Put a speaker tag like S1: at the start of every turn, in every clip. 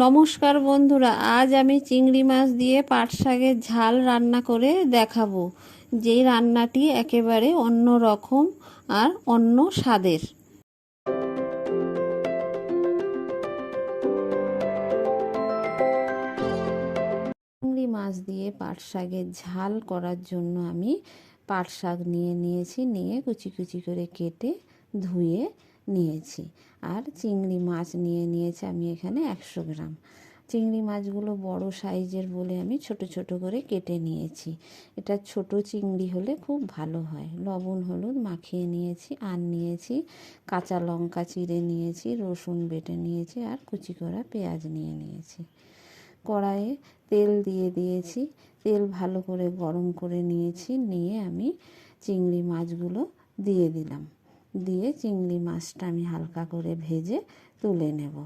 S1: নমস্কার বন্ধুরা, আজ আমি চিংড়ি মাছ দিয়ে পাট শাকের ঝাল রান্না করে দেখাবো। যেই রান্নাটি একেবারে অন্য রকম আর অন্য স্বাদের। চিংড়ি মাছ দিয়ে পাট শাকের ঝাল করার জন্য আমি পাট শাক নিয়ে নিয়েছি, নিয়ে কুচি কুচি করে কেটে ধুয়ে নিয়েছি। আর চিংড়ি মাছ নিয়ে নিয়েছি আমি এখানে একশো গ্রাম। চিংড়ি মাছগুলো বড় সাইজের বলে আমি ছোট ছোট করে কেটে নিয়েছি। এটা ছোট চিংড়ি হলে খুব ভালো হয়। লবণ, হলুদ মাখিয়ে নিয়েছি, আর নিয়েছি কাঁচা লঙ্কা চিড়ে নিয়েছি, রসুন বেটে নিয়েছি, আর কুচি করা পেঁয়াজ নিয়ে নিয়েছি। কড়াইয়ে তেল দিয়ে দিয়েছি। তেল ভালো করে গরম করে নিয়েছি, নিয়ে আমি চিংড়ি মাছগুলো দিয়ে দিলাম। দিয়ে চিংড়ি মাছটা আমি হালকা করে ভেজে তুলে নেব।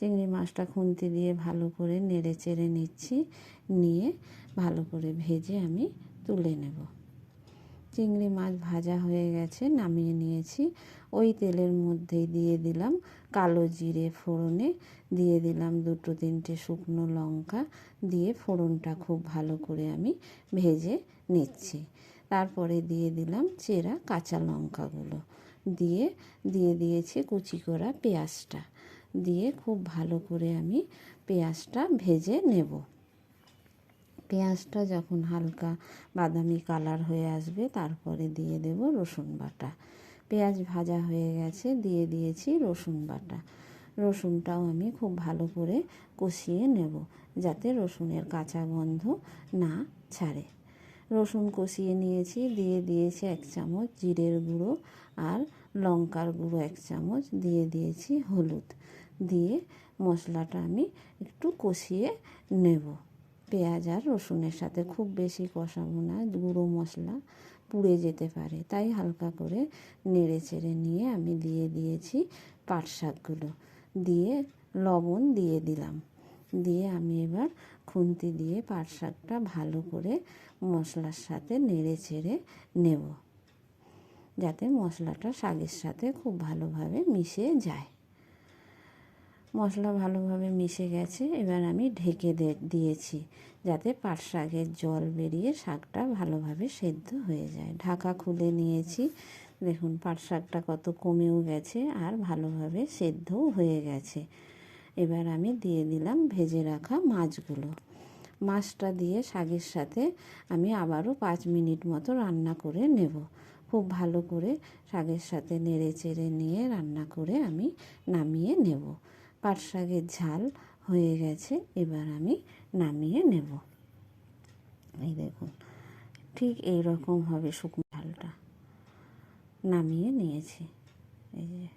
S1: চিংড়ি মাছটা খুন্তি দিয়ে ভালো করে নেড়ে চেড়ে নিচ্ছি, নিয়ে ভালো করে ভেজে আমি তুলে নেব। চিংড়ি মাছ ভাজা হয়ে গেছে, নামিয়ে নিয়েছি। ওই তেলের মধ্যেই দিয়ে দিলাম কালো জিরে ফোড়নে, দিয়ে দিলাম দুটো তিনটে শুকনো লঙ্কা, দিয়ে ফোড়নটা খুব ভালো করে আমি ভেজে নিচ্ছি। তারপরে দিয়ে দিলাম চেরা কাঁচা লঙ্কাগুলো। দিয়ে দিয়ে দিয়েছি কুচি করা পেঁয়াজটা। দিয়ে খুব ভালো করে আমি পেঁয়াজটা ভেজে নেব। পেঁয়াজটা যখন হালকা বাদামি কালার হয়ে আসবে, তারপরে দিয়ে দেব রসুন বাটা। পেঁয়াজ ভাজা হয়ে গেছে, দিয়ে দিয়েছি রসুন বাটা। রসুনটাও আমি খুব ভালো করে কষিয়ে নেব, যাতে রসুনের কাঁচা গন্ধ না ছাড়ে। রসুন কষিয়ে নিয়েছি, দিয়ে দিয়েছি এক চামচ জিরের গুঁড়ো আর লঙ্কার গুঁড়ো এক চামচ, দিয়ে দিয়েছি হলুদ। দিয়ে মশলাটা আমি একটু কষিয়ে নেব। পেঁয়াজ আর রসুনের সাথে খুব বেশি কষাবো না, গুঁড়ো মশলা পুড়ে যেতে পারে, তাই হালকা করে নেড়ে চেড়ে নিয়ে আমি দিয়ে দিয়েছি পাট শাকগুলো দিয়ে লবণ দিয়ে দিলাম। দিয়ে আমি এবার খুন্তি দিয়ে পাট শাকটা ভালো করে মশলার সাথে নেড়ে চেড়ে নেব, যাতে মশলাটা শাকের সাথে খুব ভালোভাবে মিশে যায়। মশলা ভালোভাবে মিশে গেছে, এবার আমি ঢেকে দিয়েছি, যাতে পাট শাকের জল বেরিয়ে শাকটা ভালোভাবে সেদ্ধ হয়ে যায়। ঢাকা খুলে নিয়েছি, দেখুন পাট শাকটা কত কমেও গেছে আর ভালোভাবে সেদ্ধও হয়ে গেছে। এবার আমি দিয়ে দিলাম ভেজে রাখা মাছগুলো। মাছটা দিয়ে শাকের সাথে আমি আবারও পাঁচ মিনিট মতো রান্না করে নেব। খুব ভালো করে শাকের সাথে নেড়ে চেড়ে নিয়ে রান্না করে আমি নামিয়ে নেব। পাট শাকের ঝাল হয়ে গেছে, এবার আমি নামিয়ে নেব। এই দেখুন, ঠিক এই রকম হবে শুকনো ঝালটা। নামিয়ে নিয়েছি। এই যে